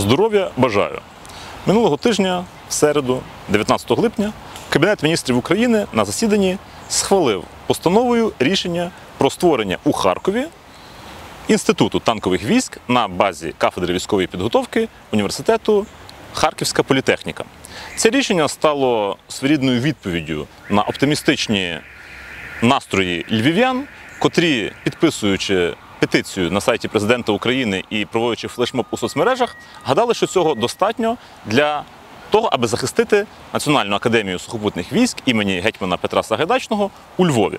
Здоров'я бажаю. Минулого тижня, в середу, 19 липня, Кабінет міністрів України на засіданні схвалив постановою рішення про створення у Харкові інституту танкових військ на базі кафедри військової підготовки університету Харківська політехніка. Це рішення стало своєрідною відповіддю на оптимістичні настрої львів'ян, котрі, підписуючи петицію на сайті президента України і проводячи флешмоб у соцмережах, гадали, що цього достатньо для того, аби захистити Національну академію сухопутних військ імені гетьмана Петра Сагайдачного у Львові.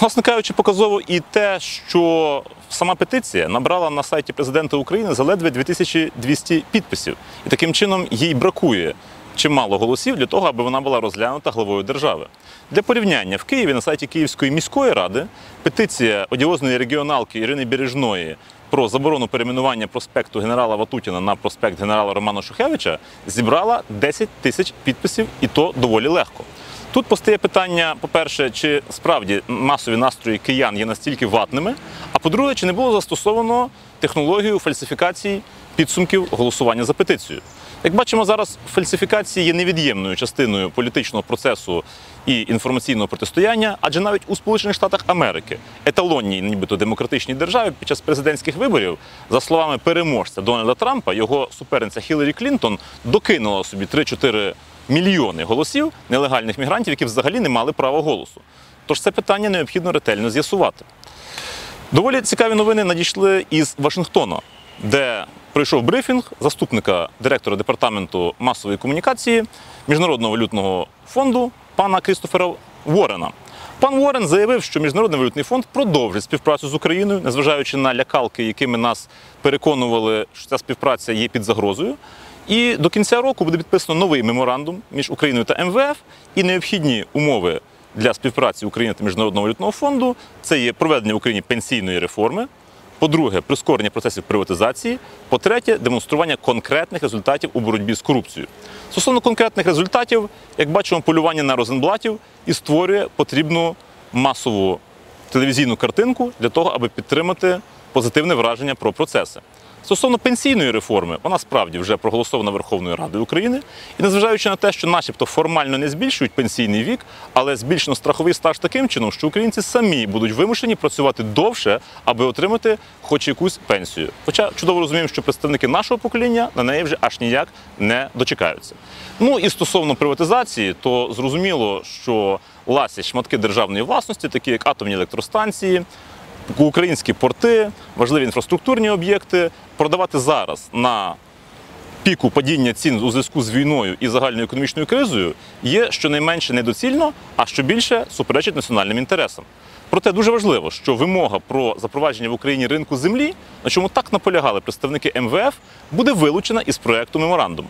Власне кажучи, показово і те, що сама петиція набрала на сайті президента України заледве 2200 підписів, і таким чином їй бракує чимало голосів для того, аби вона була розглянута главою держави. Для порівняння в Києві на сайті Київської міської ради петиція одіозної регіоналки Ірини Бережної про заборону перейменування проспекту генерала Ватутіна на проспект генерала Романа Шухевича зібрала 10 тисяч підписів, і то доволі легко. Тут постає питання, по-перше, чи справді масові настрої киян є настільки ватними, а по-друге, чи не було застосовано технологію фальсифікацій підсумків голосування за петицію. Як бачимо, зараз фальсифікації є невід'ємною частиною політичного процесу і інформаційного протистояння, адже навіть у Сполучених Штатах Америки, еталонній, нібито демократичній державі, під час президентських виборів, за словами переможця Дональда Трампа, його суперниця Хіларі Клінтон докинула собі 3-4 мільйони голосів нелегальних мігрантів, які взагалі не мали права голосу. Тож це питання необхідно ретельно з'ясувати. Доволі цікаві новини надійшли із Вашингтона, де пройшов брифінг заступника директора департаменту масової комунікації Міжнародного валютного фонду пана Крістофера Уоррена. Пан Уоррен заявив, що Міжнародний валютний фонд продовжить співпрацю з Україною, незважаючи на лякалки, якими нас переконували, що ця співпраця є під загрозою. І до кінця року буде підписано новий меморандум між Україною та МВФ і необхідні умови для співпраці України та Міжнародного валютного фонду це є проведення в Україні пенсійної реформи. По-друге, прискорення процесів приватизації. По-третє, демонстрування конкретних результатів у боротьбі з корупцією. Стосовно конкретних результатів, як бачимо, полювання на розенблатів і створює потрібну масову телевізійну картинку для того, аби підтримати позитивне враження про процеси. Стосовно пенсійної реформи, вона справді вже проголосована Верховною Радою України. І незважаючи на те, що начебто формально не збільшують пенсійний вік, але збільшено страховий стаж таким чином, що українці самі будуть вимушені працювати довше, аби отримати хоч якусь пенсію. Хоча чудово розуміємо, що представники нашого покоління на неї вже аж ніяк не дочекаються. Ну і стосовно приватизації, то зрозуміло, що ласять шматки державної власності, такі як атомні електростанції українські порти, важливі інфраструктурні об'єкти продавати зараз на піку падіння цін у зв'язку з війною і загальною економічною кризою є щонайменше недоцільно, а що більше суперечить національним інтересам. Проте дуже важливо, що вимога про запровадження в Україні ринку землі, на чому так наполягали представники МВФ, буде вилучена із проекту меморандуму.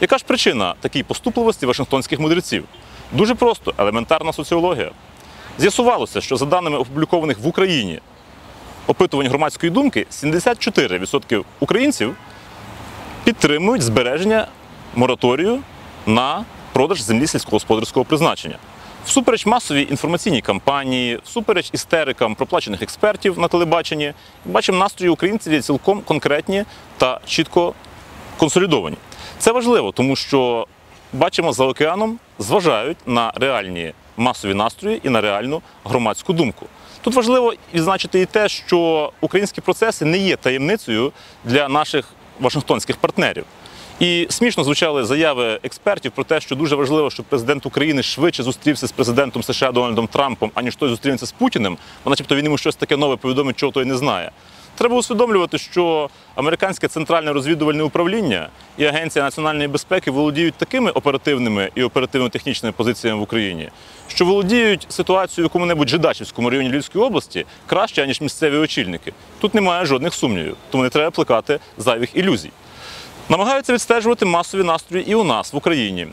Яка ж причина такій поступливості вашингтонських мудреців? Дуже просто елементарна соціологія. З'ясувалося, що за даними опублікованих в Україні опитувань громадської думки, 74% українців підтримують збереження мораторію на продаж землі сільськогосподарського призначення. Всупереч масовій інформаційній кампанії, всупереч істерикам проплачених експертів на телебаченні, бачимо настрої українців є цілком конкретні та чітко консолідовані. Це важливо, тому що бачимо за океаном, зважають на реальні масові настрої і на реальну громадську думку. Тут важливо відзначити і те, що українські процеси не є таємницею для наших вашингтонських партнерів. І смішно звучали заяви експертів про те, що дуже важливо, щоб президент України швидше зустрівся з президентом США Дональдом Трампом, аніж той зустрінеться з Путіним, бо начебто він йому щось таке нове повідомить, чого той не знає. Треба усвідомлювати, що американське центральне розвідувальне управління і Агенція національної безпеки володіють такими оперативними і оперативно-технічними позиціями в Україні, що володіють ситуацією в якому-небудь Жидачівському районі Львівської області краще, ніж місцеві очільники. Тут немає жодних сумнівів, тому не треба плекати зайвих ілюзій. Намагаються відстежувати масові настрої і у нас в Україні.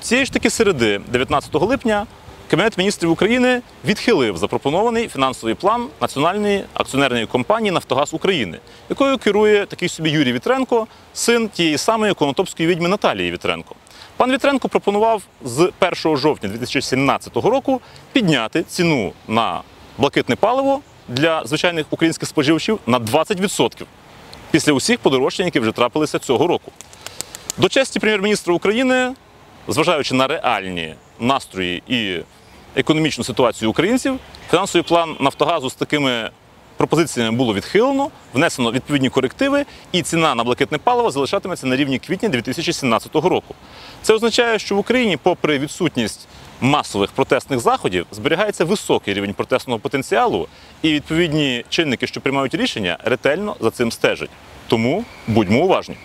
Цієї ж таки середи, 19 липня, Кабінет міністрів України відхилив запропонований фінансовий план Національної акціонерної компанії Нафтогаз України, якою керує такий собі Юрій Вітренко, син тієї самої конотопської відьми Наталії Вітренко. Пан Вітренко пропонував з 1 жовтня 2017 року підняти ціну на блакитне паливо для звичайних українських споживачів на 20%. після усіх подорожчань, які вже трапилися цього року. До честі прем'єр-міністра України, зважаючи на реальні настрої і економічну ситуацію українців, фінансовий план Нафтогазу з такими пропозиціями було відхилено, внесено відповідні корективи, і ціна на блакитне паливо залишатиметься на рівні квітня 2017 року. Це означає, що в Україні, попри відсутність масових протестних заходів, зберігається високий рівень протестного потенціалу, і відповідні чинники, що приймають рішення, ретельно за цим стежать. Тому будьмо уважні.